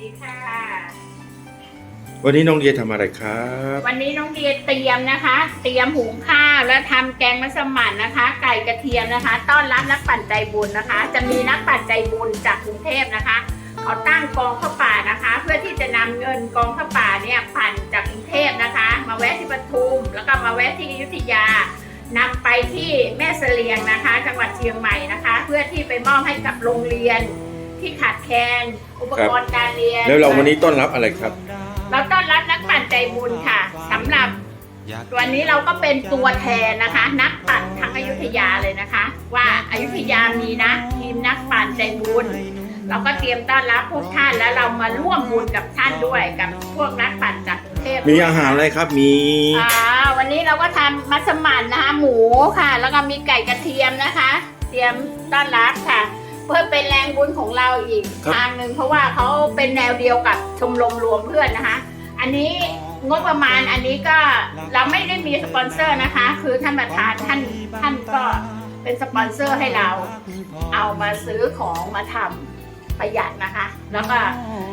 ดีค่ะ วันนี้น้องเดียทำอะไรครับ วันนี้น้องเดียเตรียมนะคะ เตรียมหุงข้าวและทำแกงมัสมั่นนะคะ ไก่กระเทียมนะคะ ต้อนรับนักปั่นใจบุญนะคะ จะมีนักปั่นใจบุญจากกรุงเทพนะคะ เขาตั้งกองข้าวป่านะคะ เพื่อที่จะนำเงินกองข้าวป่าเนี่ยปั่นจากกรุงเทพนะคะ มาแวะที่ปทุม แล้วก็มาแวะที่อยุธยานำไปที่แม่เสลียงนะคะ จังหวัดเชียงใหม่นะคะ เพื่อที่ไปมอบให้กับโรงเรียน ที่ขาดแคลนอุปกรณ์การเรียน แล้วเราวันนี้ต้อนรับอะไรครับ เราต้อนรับนักปั่นใจบุญค่ะสำหรับวันนี้เราก็เป็นตัวแทนนะคะ นักปั่นทั้งอยุธยาเลยนะคะ ว่าอายุธยามีนะ ทีมนักปั่นใจบุญเราก็เตรียมต้อนรับพวกท่านแล้วเรามาร่วมบุญกับท่านด้วยกับพวกนักปั่นจากกรุงเทพมีอาหารอะไรครับมีอ่าวันนี้เราก็ทำมัสมั่นนะคะหมูค่ะ แล้วก็มีไก่กระเทียมนะคะ เตรียมต้อนรับค่ะเพื่อเป็นแรงบุญของเราอีกครับ ทางหนึ่งเพราะว่าเขาเป็นแนวเดียวกับชมรมรวมเพื่อนนะคะ อันนี้งบประมาณอันนี้ก็เราไม่ได้มีสปอนเซอร์นะคะ คือท่านประธานท่านท่านก็เป็นสปอนเซอร์ให้เรา เอามาซื้อของมาทำประหยัดนะคะ แล้วก็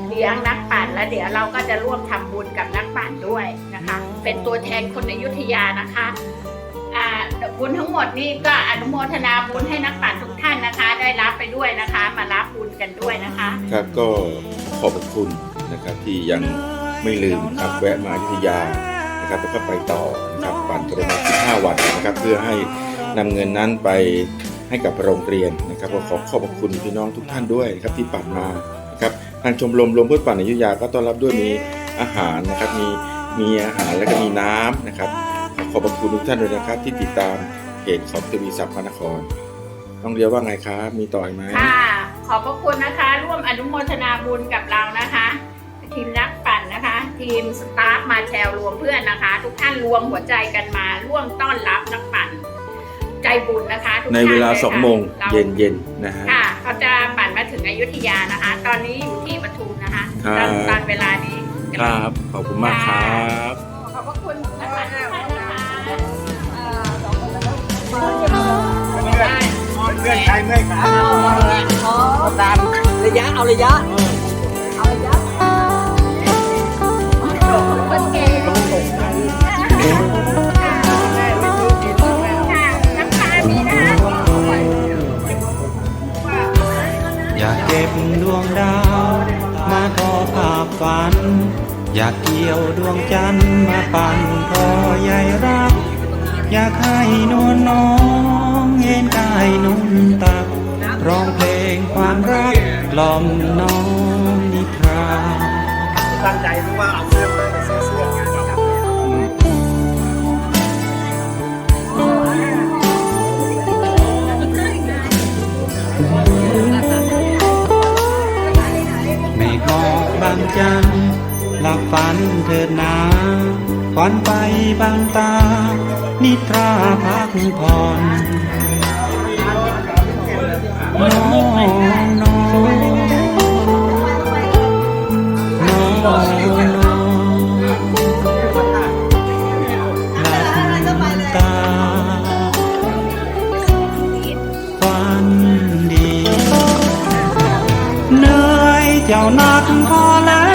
เลี้ยงนักปั่นแล้วเดี๋ยวเราก็จะร่วมทำบุญกับนักปั่นด้วยนะคะ เป็นตัวแทนคนอยุธยานะคะอ่า บุญทั้งหมดนี่ก็อนุโมทนาบุญให้นักปั่นทุกท่านนะคะ ได้รับไปด้วยนะคะ มารับบุญกันด้วยนะคะ ครับก็ขอบคุณนะครับที่ยังไม่ลืมครับแวะมาอยุธยานะครับแล้วก็ไปต่อนะครับปั่นประมาณ15วันนะครับ เพื่อให้นำเงินนั้นไปให้กับโรงเรียนนะครับก็ขอขอบคุณพี่น้องทุกท่านด้วยนะครับที่ปั่นมานะครับทางชมรมรวมเพื่อปั่นอยุธยาก็ต้อนรับด้วยมีอาหารนะครับมีมีอาหารแล้วก็มีน้ำนะครับ อขอบพระคุณทุกท่านด้วยนะครับ ที่ติดตามเพจของทวีศัพท์พระนครน้องเดียวว่าไงครับ มีต่อยไหมค่ะ ขอบพระคุณนะคะ ร่วมอนุโมทนาบุญกับเรานะคะ ทีมนักปั่นนะคะ ทีมสตาฟมาแชร์รวมเพื่อนนะคะ ทุกท่านรวมหัวใจกันมา ร่วมต้อนรับนักปั่น ใจบุญนะคะทุกในท่เวลายค่ะสองโมงราเย็นเย็นๆนะฮะ ค่ะ เขาจะปั่นมาถึงอยุธยานะคะ ตอนนี้อยู่ที่ปทุมนะคะครับ ตอนตอนเวลานี้ ครับ ขอบคุณมากครับ ขอบพระคุณนักปั่นทุกท่าน มื่อยใครเมื่อยขาเอตามระยะเอาระยะเอาระยะคนเก่งค่ะน้ำตามีนะคะอยากเก็บดวงดาว มาทอภาพฝัน อยากเกี่ยวดวงจันทร์มาปั่นพอใหญ่รัก อยากให้นวลน้อง นกายนุ่นตักร้องเพลงความรักกล่อมน้องนิทราตั้งใจรู้ว่าเอาเสื้อมาเสื้อเสื้องานเราเมฆหมอบางจันทร์หลับฝันเถิดนา ฝันไปบางตา นิทราพักผ่อนน้องน้องน้องน้องหลับตาฝันดีเหนื่อยเจ้านักพอแล้ว